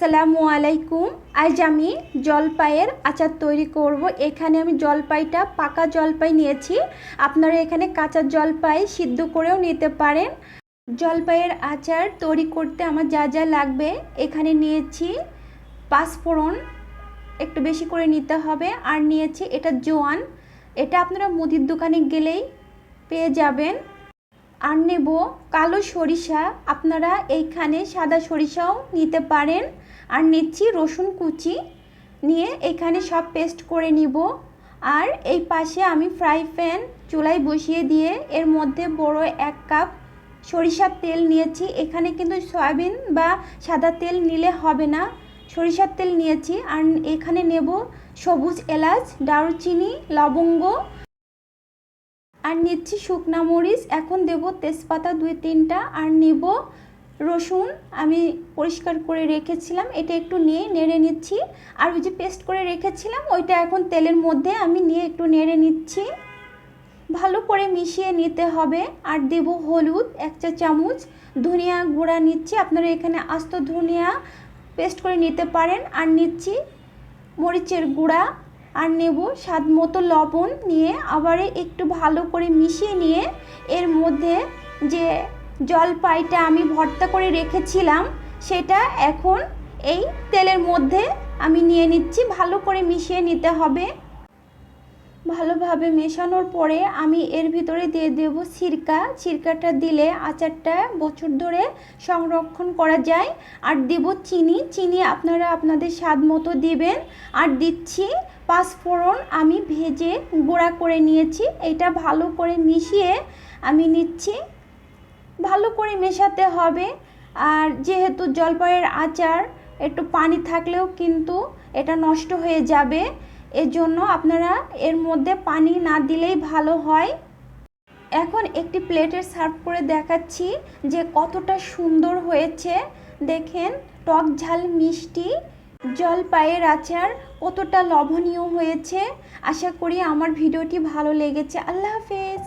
আসসালামু আলাইকুম। আজ আমি জলপাইয়ের আচার তৈরি করব। এখানে আমি জলপাইটা পাকা জলপাই নিয়েছি। আপনারা এখানে কাঁচা জলপাই সিদ্ধ করেও নিতে পারেন। জলপাইয়ের আচার তৈরি করতে আমার যা যা লাগবে, এখানে নিয়েছি পাঁচফোড়ন, একটু বেশি করে নিতে হবে। আর নিয়েছি এটা জোয়ান। এটা আপনারা মুদির দোকানে গেলেই পেয়ে যাবেন। আর নেব কালো সরিষা। আপনারা এইখানে সাদা সরিষাও নিতে পারেন। আর নিচ্ছি রসুন কুচি। নিয়ে এখানে সব পেস্ট করে নিব। আর এই পাশে আমি ফ্রাই প্যান চুলায় বসিয়ে দিয়ে এর মধ্যে বড় এক কাপ সরিষার তেল নিয়েছি। এখানে কিন্তু সয়াবিন বা সাদা তেল নিলে হবে না। সরিষার তেল নিয়েছি। আর এখানে নেব সবুজ এলাচ, দারুচিনি, লবঙ্গ। আর নিচ্ছি শুকনা মরিচ। এখন দেব তেজপাতা দুই তিনটা আর নিব রসুন। আমি পরিষ্কার করে রেখেছিলাম, এটা একটু নিয়ে নেড়ে নিচ্ছি। আর ওই যে পেস্ট করে রেখেছিলাম, ওইটা এখন তেলের মধ্যে আমি নিয়ে একটু নেড়ে নিচ্ছি। ভালো করে মিশিয়ে নিতে হবে। আর দেব হলুদ, এক চা চামচ ধনিয়া গুঁড়া নিচ্ছি। আপনারা এখানে আস্ত ধনিয়া পেস্ট করে নিতে পারেন। আর নিচ্ছি মরিচের গুঁড়া। আর নেব স্বাদ মতো লবণ নিয়ে আবার একটু ভালো করে মিশিয়ে নিয়ে এর মধ্যে যে জলপাইটা আমি ভর্তা করে রেখেছিলাম, সেটা এখন এই তেলের মধ্যে আমি নিয়ে নিচ্ছি। ভালো করে মিশিয়ে নিতে হবে। ভালোভাবে মেশানোর পরে আমি এর ভিতরে দিয়ে দেব সিরকা। সিরকাটা দিলে আচারটা বছর ধরে সংরক্ষণ করা যায়। আর দেব চিনি। চিনি আপনারা আপনাদের স্বাদ মতো দিবেন। আর দিচ্ছি পাঁচফোড়ন আমি ভেজে গুঁড়া করে নিয়েছি। এটা ভালো করে মিশিয়ে আমি নিচ্ছি। ভালো করে মেশাতে হবে। আর যেহেতু জলপাইয়ের আচার, একটু পানি থাকলেও কিন্তু এটা নষ্ট হয়ে যাবে। এজন্য আপনারা এর মধ্যে পানি না দিলেই ভালো হয়। এখন একটি প্লেটে সার্ভ করে দেখাচ্ছি যে কতটা সুন্দর হয়েছে। দেখেন, টক ঝাল মিষ্টি। জলপাইয়ের আচার কতটা লবণীয় হয়েছে? আশা করি আমার ভিডিওটি ভালো লেগেছে। আল্লাহ হাফেজ।